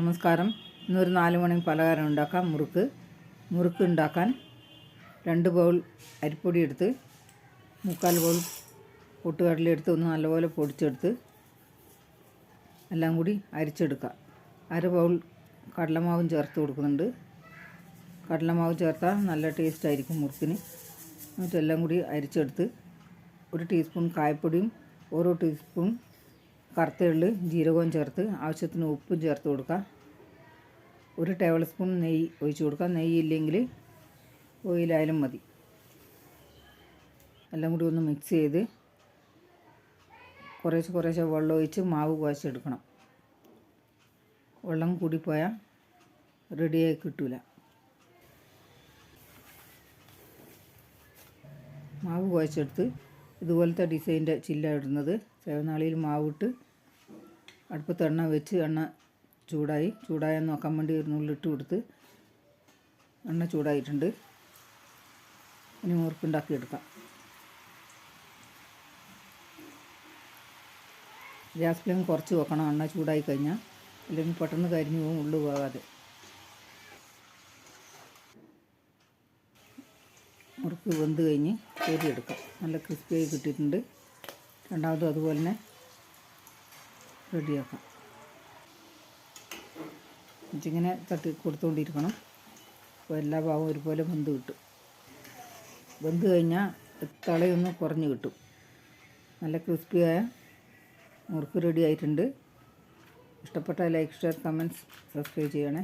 നമസ്കാരം. ഇന്നൊരു നാല് മണി പലഹാരം ഉണ്ടാക്കാം. മുറുക്ക്. മുറുക്ക് ഉണ്ടാക്കാൻ രണ്ട് ബൗൾ അരിപ്പൊടി എടുത്ത് മുക്കാൽ ബൗൾ പൊട്ടുകടല എടുത്ത് ഒന്ന് നല്ലപോലെ പൊടിച്ചെടുത്ത് എല്ലാം കൂടി അരിച്ചെടുക്കുക അര ബൗൾ കടലമാവും ചേർത്ത് കൊടുക്കുന്നുണ്ട്. കടലമാവ് ചേർത്താൽ നല്ല ടേസ്റ്റ് ആയിരിക്കും മുറുക്കിന്. എന്നിട്ട് എല്ലാം കൂടി അരിച്ചെടുത്ത് ഒരു ടീസ്പൂൺ കായപ്പൊടിയും ഓരോ ടീസ്പൂൺ കറുത്ത എള്ള് ജീരകവും ചേർത്ത് ആവശ്യത്തിന് ഉപ്പും ചേർത്ത് കൊടുക്കുക. ഒരു ടേബിൾ സ്പൂൺ നെയ്യ് ഒഴിച്ച് കൊടുക്കുക. നെയ്യ് ഇല്ലെങ്കിൽ ഓയിലായാലും മതി. എല്ലാം കൂടി ഒന്ന് മിക്സ് ചെയ്ത് കുറേശ്ശെ കുറേശ്ശെ വെള്ളം ഒഴിച്ച് മാവ് കുഴച്ചെടുക്കണം. വെള്ളം കൂടിപ്പോയാൽ റെഡിയായി കിട്ടില്ല മാവ് കുഴച്ചെടുത്ത് ഇതുപോലത്തെ ഡിസൈന്റെ ചില്ല ഇടുന്നത്. സേവനാളിയിൽ മാവിട്ട് അടുപ്പത്ത് എണ്ണ വെച്ച് എണ്ണ ചൂടായി. ചൂടായെന്ന് നോക്കാൻ വേണ്ടി നുള്ളിട്ട് കൊടുത്ത് എണ്ണ ചൂടായിട്ടുണ്ട്. ഇനി മുറുക്കുണ്ടാക്കി എടുക്കാം. ഗ്യാസ് ഫ്ലെയിം കുറച്ച് വെക്കണം. എണ്ണ ചൂടായി കഴിഞ്ഞാൽ അല്ലെങ്കിൽ പെട്ടെന്ന് കരിഞ്ഞു പോകും ഉള്ളു പോകാതെ. മുറുക്ക് വെന്ത് കഴിഞ്ഞ് കോരിയെടുക്കാം നല്ല ക്രിസ്പിയായി കിട്ടിയിട്ടുണ്ട്. രണ്ടാമതും അതുപോലെ തന്നെ റെഡിയാക്കാം. ഇങ്ങനെ തട്ടി കൊടുത്തുകൊണ്ടിരിക്കണം അപ്പോൾ എല്ലാ ഭാഗവും ഒരുപോലെ ബന്ധ് കിട്ടും. ബന്ധ് കഴിഞ്ഞാൽ തളയൊന്ന് കുറഞ്ഞ് കിട്ടും. നല്ല ക്രിസ്പിയായ മുറുക്ക് റെഡി ആയിട്ടുണ്ട്. ഇഷ്ടപ്പെട്ട ലൈക്ക് ഷെയർ കമന്റ്സ് സബ്സ്ക്രൈബ് ചെയ്യണേ.